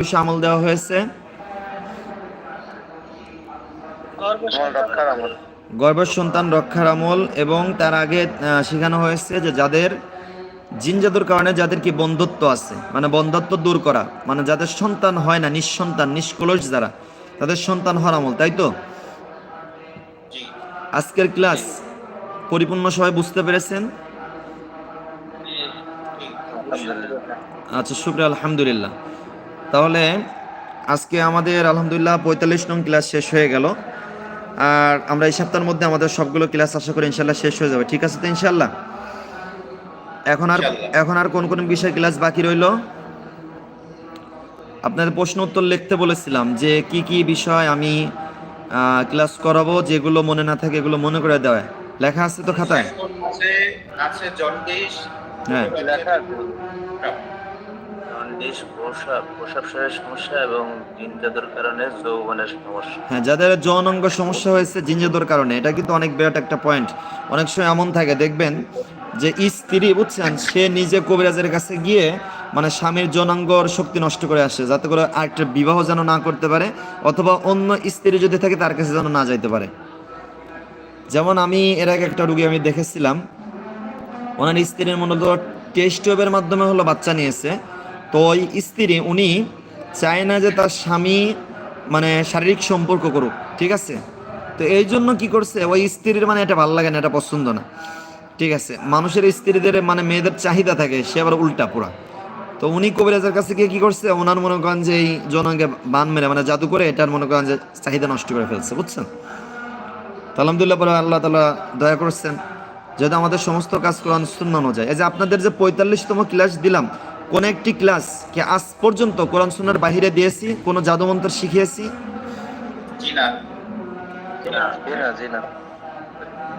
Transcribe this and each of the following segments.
আমল দেওয়া হয়েছে। গর্ভের সন্তান রক্ষার আমল এবং তার আগে শেখানো হয়েছে যে যাদের জিন জাদুর কারণে যাদের কি বন্ধুত্ব আছে মানে বন্ধুত্ব দূর করা মানে যাদের সন্তান হয় না নিঃসন্তান নিষ্কলস যারা তাদের সন্তান হওয়ার আমল তাই তো? আজকের ক্লাস পরিপূর্ণ সবাই বুঝতে পেরেছেন? আচ্ছা শুক্রিয়া আলহামদুলিল্লাহ। তাহলে আজকে আমাদের আলহামদুলিল্লাহ পঁয়তাল্লিশ নং ক্লাস শেষ হয়ে গেল। আর আমরা এই সপ্তাহের মধ্যে আমাদের সবগুলো ক্লাস আশা করি ইনশাল্লাহ শেষ হয়ে যাবে। ঠিক আছে তো ইনশাল্লাহ? এখন আর এখন আর কোন কোন বিষয় ক্লাস বাকি রইল? আপনাদের প্রশ্ন উত্তর লিখতে বলেছিলাম যে কি কি বিষয় আমি ক্লাস করাবো যেগুলো মনে না থাকে এগুলো মনে করে দেওয়া লেখা আছে তো খাতায়? আছে আছে জন্ডিস হ্যাঁ। লেখা প্রসাব প্রসাবশয়ের সমস্যা এবং জিন কারণে সমস্যা। হ্যাঁ যাদের যৌন অঙ্গ সমস্যা হয়েছে জিঞ্জেদোর কারণে, এটা কিন্তু অনেক বিরাট একটা পয়েন্ট অনেক সময় এমন থাকে, দেখবেন যে স্ত্রী, বুঝছেন, সে নিজে কবিরাজের কাছে গিয়ে মানে স্বামীর যৌনাঙ্গর শক্তি নষ্ট করে আসে, যাতে করে আরেকটা বিবাহ যেন না করতে পারে, অথবা অন্য স্ত্রী যদি থাকে, তার কাছে যেন না যাইতে পারে। যেমন আমি এর আগে একটা রুগী আমি দেখেছিলাম, ওনার স্ত্রীর মূলত টেস্ট টিউবের মাধ্যমে হলো বাচ্চা নিয়েছে তো ওই স্ত্রী, উনি চায় না যে তার স্বামী মানে শারীরিক সম্পর্ক করুক, ঠিক আছে? তো এই জন্য কি করছে, ওই স্ত্রীর মানে এটা ভালো লাগে না, এটা পছন্দ না, ঠিক আছে? মানুষের স্ত্রীদের মানে মেয়েদের চাহিদা থাকে, সে আবার উল্টা পুরা। তো উনি কবিরাজের কাছে গিয়ে কি করছে, ওনার মনে করেন যে এই জনকে বান মেরে মানে জাদু করে এটার মনে করেন যে চাহিদা নষ্ট করে ফেলছে, বুঝছেন? আলহামদুলিল্লাহ পরে আল্লাহ তালা দয়া করছেন, যেহেতু আমাদের সমস্ত কাজ কোরআন শূন্য অনুযায়ী। এই যে আপনাদের যে পঁয়তাল্লিশতম ক্লাস দিলাম কোন একটি ক্লাস কি আজ পর্যন্ত কোরআন সুন্নার বাহিরে দিয়েছি কোনো জাদুমন্ত্র শিখিয়েছি?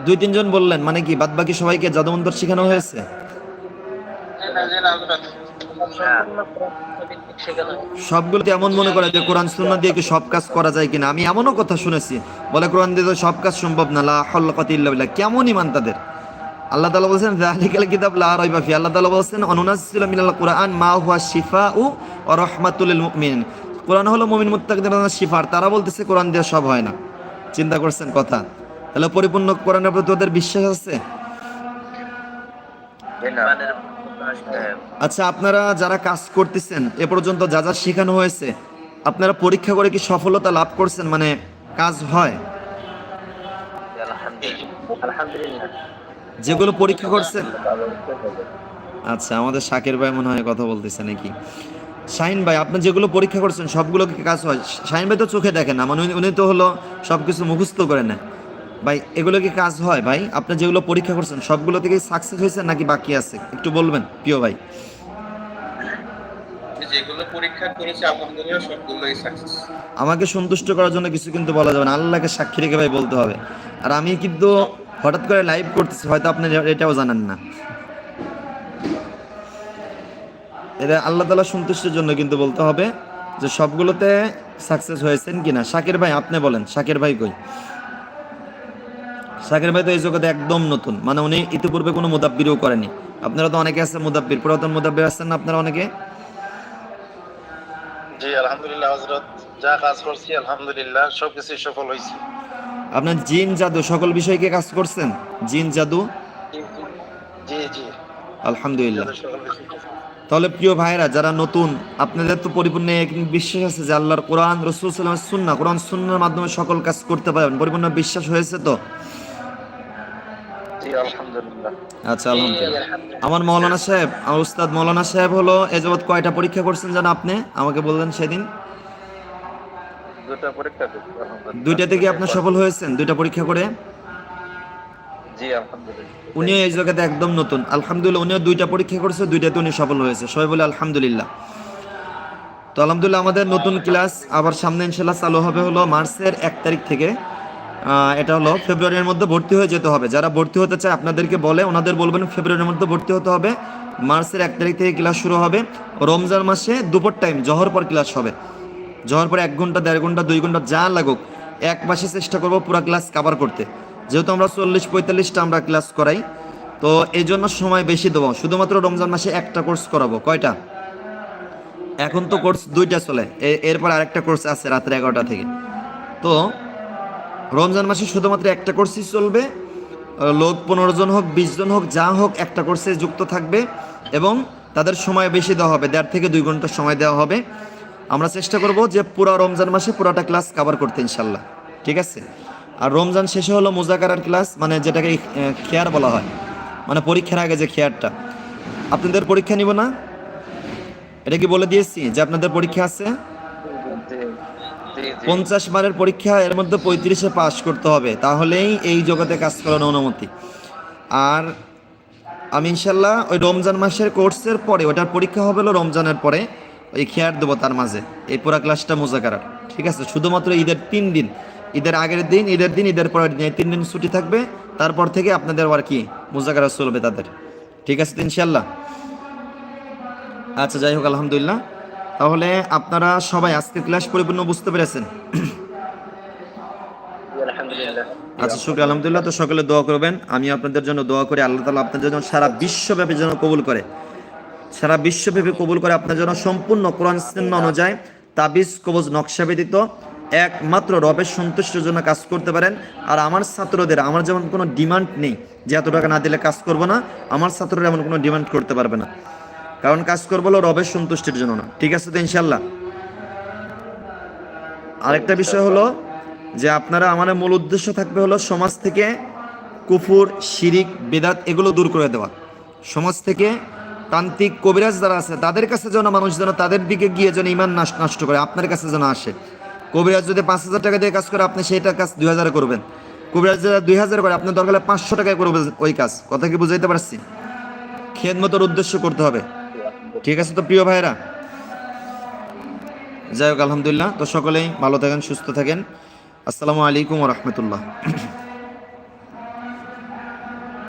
দুই তিনজন বললেন মানে কি বাদ বাকি সবাইকে জাদুমন্ত্র শেখানো হয়েছে? সবগুলোতে এমন মনে করে যে কোরআন সুন্না দিয়ে কি সব কাজ করা যায় কিনা? আমি এমনও কথা শুনেছি বলে কোরআন দিয়ে তো সব কাজ সম্ভব না লা ইল্লা কেমন ইমান তাদের? আল্লাহ তাআলা বলছেন, যালিকাল কিতাব লা রাইবা ফি আল্লাহ তাআলা বলছেন অনুনাজ্জিলু মিনাল কুরআন মা হুয়া শিফাউ ওয়া রাহমাতুল মুমিনিন। কোরআন হলো মুমিন মুত্তাকিদের শিফার তারা বলতেছে, কোরআন দিয়ে সব হয় না। চিন্তা করছেন কথা। তাহলে পরিপূর্ণ কোরআনের প্রতি ওদের বিশ্বাস আছে? আচ্ছা আপনারা যারা কাজ করতেছেন, এ পর্যন্ত যা যা শেখানো হয়েছে, আপনারা পরীক্ষা করে কি সফলতা লাভ করছেন? মানে কাজ হয়? আলহামদুলিল্লাহ। যেগুলো পরীক্ষা করছেন আচ্ছা আমাদের শাকের ভাই মনে হয় কথা বলতেছে নাকি? শাহিন ভাই আপনি যেগুলো পরীক্ষা করছেন সবগুলো কি কাজ হয়? শাহিন ভাই তো চোখে দেখেন না মানে উনি- উনি তো হলো সব কিছু মুখস্থ করে না ভাই এগুলো কি কাজ হয় ভাই? আপনি যেগুলো পরীক্ষা করছেন সবগুলো থেকে সাকসেস হয়েছে নাকি বাকি আছে? একটু বলবেন প্রিয় ভাই। যেগুলো পরীক্ষা করেছে আলহামদুলিল্লাহ সবগুলোই সাকসেস আমাকে সন্তুষ্ট করার জন্য কিছু কিন্তু বলা যাবে না। আল্লাহকে সাক্ষী রেখে ভাই বলতে হবে। আর আমি কিন্তু হঠাৎ করে লাইভ করতেছি, হয়তো আপনি এটাও জানেন না। এটা আল্লাহ তালা সন্তুষ্টির জন্য কিন্তু বলতে হবে যে সবগুলোতে সাকসেস হয়েছেন কিনা। শাকির ভাই, আপনি বলেন, শাকির ভাই কই? শাকির ভাই তো এই জগতে একদম নতুন। মানে উনি ইতিপূর্বে কোনো মুদাব্বিরও করেনি। আপনারা তো অনেকে আছে মুদাব্বির, পুরাতন মুদাব্বির আছেন না আপনারা অনেকে? জি, আলহামদুলিল্লাহ হজরত যা কাজ করছি, আলহামদুলিল্লাহ সবকিছু সফল হয়েছে আপনার জিন জাদু সকল বিষয়কে কাজ করছেন? জিন জাদু? জি জি। আলহামদুলিল্লাহ। তাহলে প্রিয় ভাইরা যারা নতুন আপনাদের তো পরিপূর্ণ বিশ্বাস আছে যে আল্লাহর কোরআন রসুল সাল্লামের সুন্না কোরআন সুন্নার মাধ্যমে সকল কাজ করতে পারবেন। পরিপূর্ণ বিশ্বাস হয়েছে তো? আলহামদুলিল্লাহ। আচ্ছা আলহামদুলিল্লাহ। আমার মৌলানা সাহেব আমার উস্তাদ মৌলানা সাহেব হলো এ যাবৎ কয়টা পরীক্ষা করছেন জানো আপনি? আমাকে বললেন সেদিন। দুটো পরীক্ষা আপনি সফল হয়েছেন? দুইটা পরীক্ষা করে? জি আলহামদুলিল্লাহ। উনিও এই একদম নতুন। আলহামদুলিল্লাহ উনিও দুইটা পরীক্ষা করেছে দুইটাতে উনি সফল হয়েছে। সবাই বলে আলহামদুলিল্লাহ। তো আলহামদুলিল্লাহ আমাদের নতুন ক্লাস আবার সামনে ইনশাল্লাহ চালু হবে হলো মার্চের এক তারিখ থেকে। আহ, এটা হলো ফেব্রুয়ারির মধ্যে ভর্তি হয়ে যেতে হবে। যারা ভর্তি হতে চায় আপনাদেরকে বলে ওনাদের বলবেন ফেব্রুয়ারির মধ্যে ভর্তি হতে হবে। মার্চের এক তারিখ থেকে ক্লাস শুরু হবে। রমজান মাসে দুপুর টাইম জহর পর ক্লাস হবে। জহর পরে এক ঘণ্টা, দেড় ঘণ্টা, দুই ঘণ্টা যা লাগুক, এক মাসে চেষ্টা করব পুরো ক্লাস কাভার করতে। যেহেতু আমরা চল্লিশ, পঁয়তাল্লিশটা আমরা ক্লাস করাই, তো এই জন্য সময় বেশি দেবো। শুধুমাত্র রমজান মাসে একটা কোর্স করাবো। কয়টা? এখন তো কোর্স দুইটা চলে। এরপর আরেকটা কোর্স আছে রাত্রে এগারোটা থেকে। তো রমজান মাসে শুধুমাত্র একটা কোর্সই চলবে। লোক পনেরো জন হোক, বিশ জন হোক, যা হোক, একটা কোর্সে যুক্ত থাকবে এবং তাদের সময় বেশি দেওয়া হবে। দেড় থেকে দুই ঘণ্টা সময় দেওয়া হবে। আমরা চেষ্টা করব যে পুরো রমজান মাসে পুরোটা ক্লাস কভার করতে ইনশাল্লাহ ঠিক আছে? আর রমজান শেষে হলো মোজাকারার ক্লাস মানে যেটাকে খেয়ার বলা হয়। মানে পরীক্ষার আগে যে খেয়ারটা। আপনাদের পরীক্ষা নিব না? এটা কি বলে দিয়েছি যে আপনাদের পরীক্ষা আছে? পঞ্চাশ বারের পরীক্ষা, এর মধ্যে পঁয়ত্রিশে পাস করতে হবে। তাহলেই এই জগতে কাজ করার অনুমতি। আর আমি ইনশাল্লাহ ওই রমজান মাসের কোর্সের পরে, ওটার পরীক্ষা হবে রমজানের পরে ওই খেয়ার দেবো তার মাঝে। এই পুরো ক্লাসটা মোজাকারার ঠিক আছে? শুধুমাত্র ঈদের তিন দিন। ঈদের আগের দিন ঈদের দিন ঈদের পরের দিন এই তিন দিন ছুটি থাকবে। তারপর থেকে আপনাদের আর কি মোজাকারা চলবে তাদের। ঠিক আছে ইনশাল্লাহ আচ্ছা যাই হোক আলহামদুলিল্লাহ। তাহলে আপনারা সবাই আজকের ক্লাস পরিপূর্ণ বুঝতে পেরেছেন? আচ্ছা শুক্র আলহামদুলিল্লাহ তো সকলে দোয়া করবেন। আমি আপনাদের জন্য দোয়া করি। আল্লাহ তালা আপনাদের জন্য সারা বিশ্বব্যাপী যেন কবুল করে। সারা বিশ্বব্যাপী কবুল করে আপনার জন্য সম্পূর্ণ কোরআন চিহ্ন অনুযায়ী তাবিজ, কবজ, নকশা ব্যতীত একমাত্র রবের সন্তুষ্টির জন্য কাজ করতে পারেন। আর আমার ছাত্রদের, আমার যেমন কোনো ডিমান্ড নেই যে এত টাকা না দিলে কাজ করব না, আমার ছাত্ররা এমন কোনো ডিমান্ড করতে পারবে না। কারণ কাজ করব হলো রবের সন্তুষ্টির জন্য না। ঠিক আছে তো ইনশাল্লাহ আরেকটা বিষয় হলো যে আপনারা আমাদের মূল উদ্দেশ্য থাকবে হলো সমাজ থেকে কুফুর, শিরিক, বেদাত এগুলো দূর করে দেওয়া। সমাজ থেকে তান্ত্রিক কবিরাজ যারা আছে, তাদের কাছে যেন মানুষ যেন তাদের দিকে গিয়ে যেন ইমান নষ্ট করে, আপনার কাছে যেন আসে। কবিরাজ যদি পাঁচ হাজার টাকা দিয়ে কাজ করে, আপনি সেইটা কাজ দুই হাজার করবেন। কবিরাজ যারা দুই হাজার করে, আপনার দরকার পাঁচশো টাকায় করবেন ওই কাজ। কথা কি বুঝাইতে পারছি? খেদমতর উদ্দেশ্য করতে হবে। ঠিক আছে তো প্রিয় ভাইরা যাই হোক, আলহামদুলিল্লাহ। তো সকলেই ভালো থাকেন, সুস্থ থাকেন। আসসালামু আলাইকুম রহমতুল্লাহ।